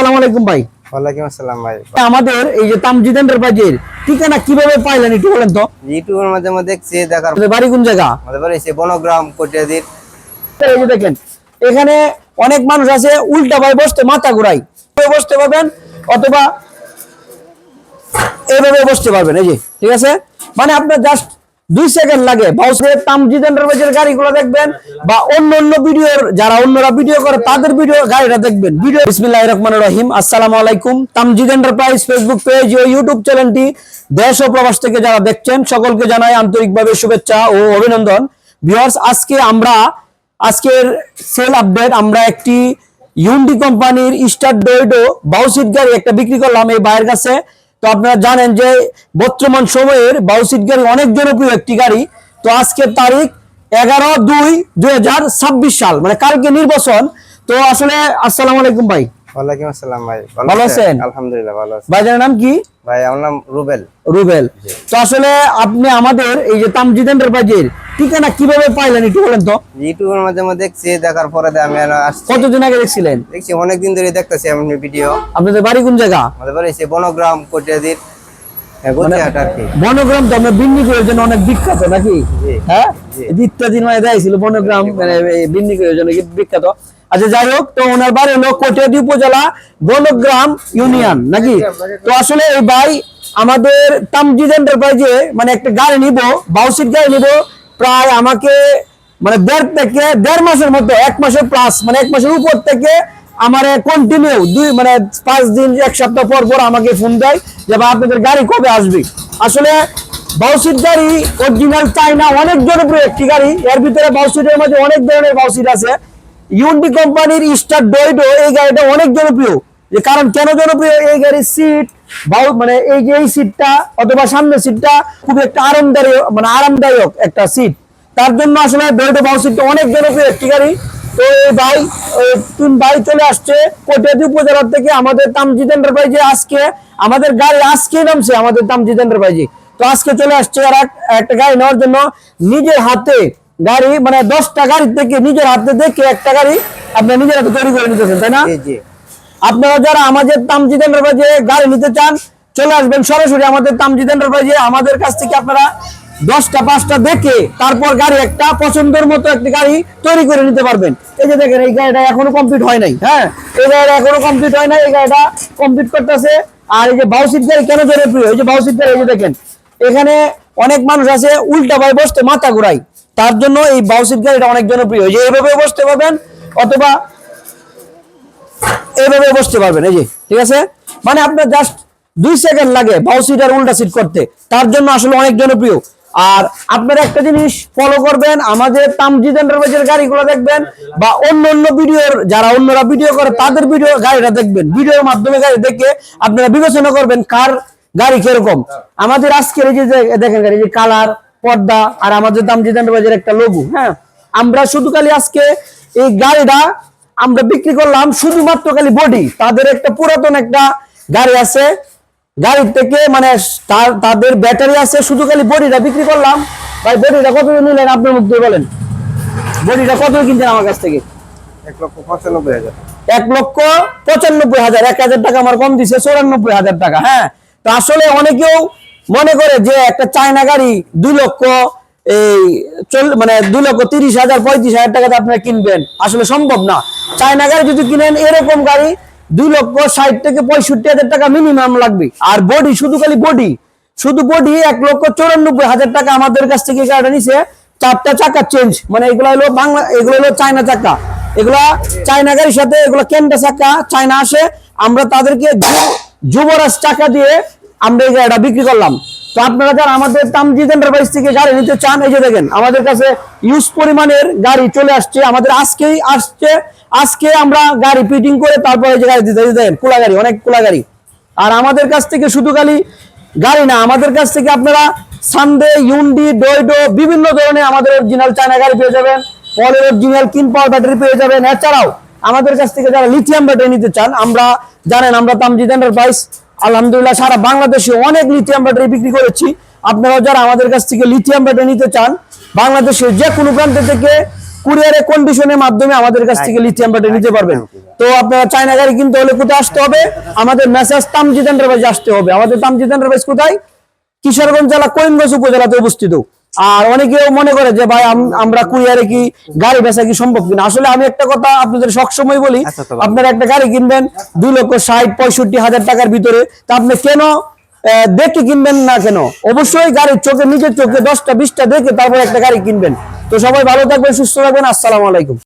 আসসালামু আলাইকুম ভাই। ওয়ালাইকুম আসসালাম ভাই। আমাদের এই যে তামজিদ এন্টারপ্রাইজের ঠিকানা কীভাবে পাইলেন একটু বলেন তো? ইউটিউবের মাধ্যমে দেখছি দেখার বাড়ি কোন জায়গা? আমাদের বাড়ি এসে বনগ্রাম কটিয়াদির। এই যে দেখেন এখানে অনেক মানুষ আছে উল্টা ভাই বসতে মাথা ঘুরাই বসতে পারবেন অথবা এভাবে বসতে পারবেন এই যে ঠিক আছে? মানে আপনার জাস্ট দুই সেকেন্ড লাগে। বাউসের তামজিদ এন্টারপ্রাইজের গাড়িগুলো দেখবেন, বা অন্য অন্য ভিডিওর যারা অন্যরা ভিডিও করে, তাদের ভিডিও গাড়িটা দেখবেন। ভিডিও বিসমিল্লাহির রহমানির রহিম। আসসালামু আলাইকুম। তামজিদ এন্টারপ্রাইজ ফেসবুক পেজ ও ইউটিউব চ্যানেলটি দেশ ও প্রবাস থেকে যারা দেখছেন, সকলকে জানাই আন্তরিকভাবে শুভেচ্ছা ও অভিনন্দন। ভিউয়ার্স আজকে আমরা আজকের সেল আপডেট আমরা একটি ইউন্ডি কোম্পানির স্টার ডোয়েডো বাউসিট গাড়ি একটা বিক্রি করলাম এই ভাইয়ের কাছে। তো আপনারা জানেন যে বর্তমান সময়ের বাউসিট গাড়ি অনেক জনপ্রিয় একটি গাড়ি। তো আজকের তারিখ এগারো দুই দুই হাজার ছাব্বিশ সাল মানে কালকে নির্বাচন। তো আসলে আসসালামু আলাইকুম ভাই। ওয়ালাইকুম আসসালাম ভাই। ভালো আছেন? আলহামদুলিল্লাহ ভালো আছি। নাম কি? ভাই আমার নাম রুবেল। রুবেল। তো আসলে আপনি আমাদের এই যে তামজিদ এন্টারপ্রাইজের ঠিকানা কীভাবে পাইলেন একটু বলেন তো? ইউটিউবের মাধ্যমে দেখছি দেখার পরে আমি কতদিন আগে দেখছিলেন? দেখছি অনেকদিন ধরে দেখতেছি আমি ভিডিও। আপনাদের বাড়ি কোন জায়গা? আমাদের বাড়ি এসে বনগ্রাম কটিয়াদির গতিহাট আর কি। বনগ্রাম তো আমরা বিন্নিকুরের জন্য অনেক বিখ্যাত নাকি? হ্যাঁ? ইত্যাদি মানে দেয়ছিল বনগ্রাম মানে এই জন্য বিখ্যাত? আচ্ছা যাই হোক তো ওনার বাড়ি হলো কটিয়াদি উপজেলা বনগ্রাম ইউনিয়ন নাকি? তো আসলে এই ভাই আমাদের তামজিদ এন্টারপ্রাইজে মানে একটা গাড়ি নিব বাউসিট গাড়ি নিব প্রায় আমাকে মানে দেড় থেকে দেড় মাসের মধ্যে, এক মাসের প্লাস মানে এক মাসের উপর থেকে আমার কন্টিনিউ দুই মানে পাঁচ দিন, এক সপ্তাহ পর পর আমাকে ফোন দেয় যে, ভাই, আপনাদের গাড়ি কবে আসবে? আসলে বাউসিট গাড়ি অরিজিনাল চাইনা অনেক জনপ্রিয় একটি গাড়ি। এর ভিতরে বাউসিটের মধ্যে অনেক ধরনের বাউসিট আছে। ইউন্ডি কোম্পানির স্টার ডয়েডো এই গাড়িটা অনেক জনপ্রিয়। যে কারণ কেন জনপ্রিয় এই গাড়ির সিট বাউ মানে এই যে এই সিটটা অথবা সামনের সিটটা খুব একটা আরামদায়ক মানে আরামদায়ক একটা সিট তার জন্য আসলে ডয়েডো বাউসিটটা অনেক জনপ্রিয় একটি গাড়ি। তো এই ভাই তিন ভাই চলে আসছে কোটিয়াদি উপজেলার থেকে আমাদের তামজিদ এন্টারপ্রাইজে আজকে। আমাদের গাড়ি আজকে নামছে আমাদের তামজিদ এন্টারপ্রাইজে তো আজকে চলে আসছে আর একটা গাড়ি নেওয়ার জন্য নিজের হাতে গাড়ি মানে দশটা গাড়ি থেকে নিজের হাতে দেখে একটা গাড়ি আপনি নিজের হাতে তৈরি করে নিতেছেন, তাই না? আপনারা যারা আমাদের তামজিদ এন্টারপ্রাইজে গাড়ি নিতে চান, চলে আসবেন সরাসরি আমাদের তামজিদ এন্টারপ্রাইজে আমাদের কাছ থেকে আপনারা দশটা, পাঁচটা দেখে তারপর গাড়ি একটা পছন্দের মতো একটি গাড়ি তৈরি করে নিতে পারবেন। এই যে দেখেন, এই গাড়িটা এখনও কমপ্লিট হয় নাই হ্যাঁ? এই গাড়িটা এখনও কমপ্লিট হয় নাই, এই গাড়িটা কমপ্লিট করতেছে। আর এই যে বাউসিট গাড়ি কেন জনপ্রিয় এই যে বাউসিট গাড়ি, এই যে দেখেন, এখানে অনেক মানুষ আছে, উল্টা ভাই বসতে মাথা ঘুরাই তার জন্য এই বাউসিট গাড়িটা অনেক জনপ্রিয়। যে এইভাবে বসতে পারবেন, অথবা এইভাবে বসতে পারবেন, এই যে, ঠিক আছে? মানে আপনার জাস্ট দুই সেকেন্ড লাগে বাউ সিট আর উল্টা সিট করতে। তার জন্য আসলে অনেক জনপ্রিয়। আর আপনারা একটা জিনিস ফলো করবেন, আমাদের তামজিদ এন্টারপ্রাইজের গাড়িগুলো দেখবেন, বা অন্য অন্য ভিডিওর যারা অন্যরা ভিডিও করে, তাদের ভিডিও গাড়িটা দেখবেন। ভিডিওর মাধ্যমে গাড়ি দেখে আপনারা বিবেচনা করবেন কার গাড়ি কীরকম। আমাদের আজকের এই যে দেখেন গাড়ি যে কালার, পর্দা, আর আমাদের তামজিদ এন্টারপ্রাইজের একটা লোগো হ্যাঁ? আমরা শুধু খালি আজকে এই গাড়িটা আমরা বিক্রি করলাম শুধুমাত্র খালি বডি তাদের একটা পুরাতন একটা গাড়ি আছে। গাড়ি থেকে মানে তার- তাদের ব্যাটারি আছে শুধু খালি বডিটা বিক্রি করলাম। ভাই বডিটা কত নিলেন আপনার মুখ দিয়ে বলেন? বডিটা কত কিনছেন আমার কাছ থেকে? এক লক্ষ পঁচানব্বই হাজার। এক লক্ষ পঁচানব্বই হাজার এক হাজার টাকা আমার কম দিছে চৌরানব্বই হাজার টাকা হ্যাঁ। তো আসলে অনেকেও মনে করে যে একটা চায়না গাড়ি দুই লক্ষ এই চল মানে দুই লক্ষ তিরিশ হাজার, পঁয়ত্রিশ হাজার টাকাতে আপনারা কিনবেন। আসলে সম্ভব না। চায়না গাড়ি যদি কিনেন, এরকম গাড়ি দুই লক্ষ ষাট থেকে পঁয়ষট্টি হাজার টাকা মিনিমাম লাগবে। আর বডি শুধু খালি বডি শুধু বডি এক লক্ষ চৌরানব্বই হাজার টাকা আমাদের কাছ থেকে গাড়িটা নিছে। চারটা চাকা চেঞ্জ মানে এগুলো হলো বাংলা, এগুলো হলো চায়না চাকা। এগুলা চায়না গাড়ির সাথে এগুলো কেন্দ্র চাকা। চায়না আসে, আমরা তাদেরকে যুবরাজ চাকা দিয়ে আমরা এই গাড়িটা বিক্রি করলাম। তো আপনারা যারা আমাদের থেকে গাড়ি নিতে চান, এই যে দেখেন, আমাদের কাছে ইউজ পরিমাণের গাড়ি চলে আসছে। আমাদের আজকেই আসছে। আজকে আমরা গাড়ি করে তারপরে যে গাড়ি দিতে কোলা গাড়ি, অনেক কোলা গাড়ি। আর আমাদের কাছ থেকে শুধু খালি গাড়ি না, আমাদের কাছ থেকে আপনারা সানডে ইউন্ডি ডয়ডো বিভিন্ন ধরনের আমাদের অরিজিনাল চায়না গাড়ি পেয়ে যাবেন। পলের অরিজিনাল কিন পাওয়ার ব্যাটারি পেয়ে যাবেন। এছাড়াও আমাদের কাছ থেকে যারা লিথিয়াম ব্যাটারি নিতে চান, আমরা জানেন আমরা তামজিদ আলহামদুলিল্লাহ, সারা বাংলাদেশে অনেক লিথিয়াম ব্যাটারি বিক্রি করেছি। আপনারা যারা আমাদের কাছ থেকে লিথিয়াম ব্যাটারি নিতে চান, বাংলাদেশের যে কোনো প্রান্ত থেকে কুরিয়ারে কন্ডিশনের মাধ্যমে আমাদের কাছ থেকে লিথিয়াম ব্যাটারি নিতে পারবেন। তো আপনারা চায়না গাড়ি কিনতে হলে কোথায় আসতে হবে? আমাদের মেসেজ তামজিদ এন্টারপ্রাইজে আসতে হবে। আমাদের তামজিদ এন্টারপ্রাইজ কোথায়? কিশোরগঞ্জ জেলা, করিমগঞ্জ উপজেলাতে অবস্থিত। আর অনেকেও মনে করে যে ভাই আম- আমরা কুরিয়ারে কি গাড়ি বেচা কি সম্ভব কিনা? আসলে আমি একটা কথা আপনাদের সবসময় বলি আচ্ছা আপনারা একটা গাড়ি কিনবেন দুই লক্ষ ষাট পঁয়ষট্টি হাজার টাকার ভিতরে। তা আপনি কেন আহ, দেখে কিনবেন না কেন? অবশ্যই গাড়ির চোখে নিজের চোখে দশটা বিশটা দেখে তারপর একটা গাড়ি কিনবেন। তো সবাই ভালো থাকবেন সুস্থ থাকবেন। আসসালামু আলাইকুম।